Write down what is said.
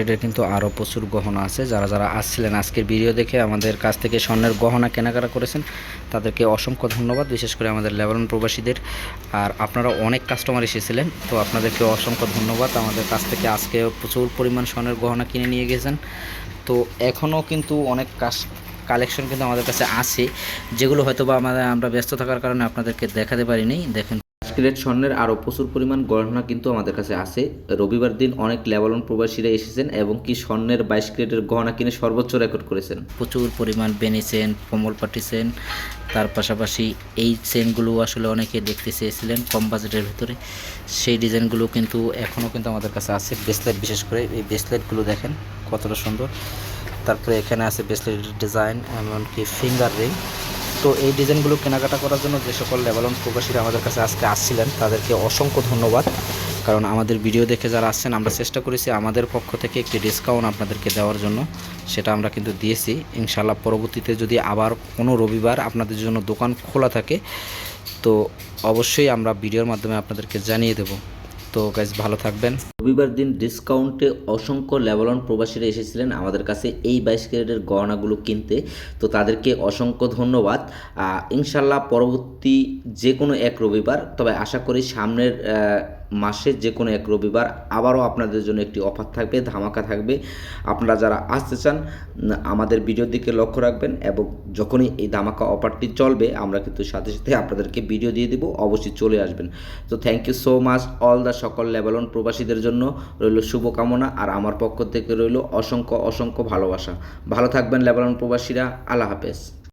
এটা কিন্তু আরও প্রচুর গহনা আছে। যারা যারা আসছিলেন আজকের ভিডিও দেখে আমাদের কাছ থেকে স্বর্ণের গহনা কেনাকাটা করেছেন, তাদেরকে অসংখ্য ধন্যবাদ, বিশেষ করে আমাদের লেবানন প্রবাসীদের। আর আপনারা অনেক কাস্টমার এসেছিলেন, তো আপনাদেরকে অসংখ্য ধন্যবাদ। আমাদের কাছ থেকে আজকে প্রচুর পরিমাণ স্বর্ণের গহনা কিনে নিয়ে গেছেন। তো এখনও কিন্তু অনেক কাস কালেকশন কিন্তু আমাদের কাছে আছে, যেগুলো হয়তো বা আমাদের, আমরা ব্যস্ত থাকার কারণে আপনাদেরকে দেখাতে পারিনি। দেখেন ক্যারেট স্বর্ণের আরও প্রচুর পরিমাণ গহনা কিন্তু আমাদের কাছে আছে। রবিবার দিন অনেক লেবানন প্রবাসীরা এসেছেন এবং কি স্বর্ণের বাইশ ক্যারেটের গহনা কিনে সর্বোচ্চ রেকর্ড করেছেন। প্রচুর পরিমাণ বেনি চেন কমলপাটি চেন তার পাশাপাশি এই চেনগুলো আসলে অনেকে দেখতে চেয়েছিলেন কম বাজেটের ভিতরে। সেই ডিজাইনগুলো কিন্তু এখনও কিন্তু আমাদের কাছে আছে ব্রেসলেট বিশেষ করে। এই ব্রেসলেটগুলো দেখেন কতটা সুন্দর। তারপরে এখানে আছে ব্রেসলেটের ডিজাইন এমনকি ফিঙ্গার রিং তো এই ডিজাইনগুলো কেনাকাটা করার জন্য যে সকল লেবালন প্রবাসীরা আমাদের কাছে আজকে আসছিলেন, তাদেরকে অসংখ্য ধন্যবাদ। কারণ আমাদের ভিডিও দেখে যারা আসছেন, আমরা চেষ্টা করেছি আমাদের পক্ষ থেকে একটি ডিসকাউন্ট আপনাদেরকে দেওয়ার জন্য। সেটা আমরা কিন্তু দিয়েছি। ইনশাল্লাহ পরবর্তীতে যদি আবার কোনো রবিবার আপনাদের জন্য দোকান খোলা থাকে, তো অবশ্যই আমরা ভিডিওর মাধ্যমে আপনাদেরকে জানিয়ে দেব। তো গাইজ ভালো থাকবেন। রবিবার দিন ডিসকাউন্টে অসংখ্য লেবালন প্রবাসীরা এসেছিলেন আমাদের কাছে এই বাইশ ক্যারেটের গহনাগুলো কিনতে। তো তাদেরকে অসংখ্য ধন্যবাদ। ইনশাল্লাহ পরবর্তী যে কোনো এক রবিবার, তবে আশা করি সামনের মাসের যে কোনো এক রবিবার আবারও আপনাদের জন্য একটি অফার থাকবে, ধামাকা থাকবে। আপনারা যারা আসতে চান আমাদের ভিডিওর দিকে লক্ষ্য রাখবেন এবং যখনই এই ধামাকা অফারটি চলবে, আমরা কিন্তু সাথে সাথে আপনাদেরকে ভিডিও দিয়ে দিব, অবশ্যই চলে আসবেন। তো thank you so much all the সকল লেবালন প্রবাসীদের জন্য রইল শুভকামনা আর আমার পক্ষ থেকে রইল অসংখ্য অসংখ্য ভালোবাসা। ভালো থাকবেন লেবালন প্রবাসীরা, আল্লাহ হাফেজ।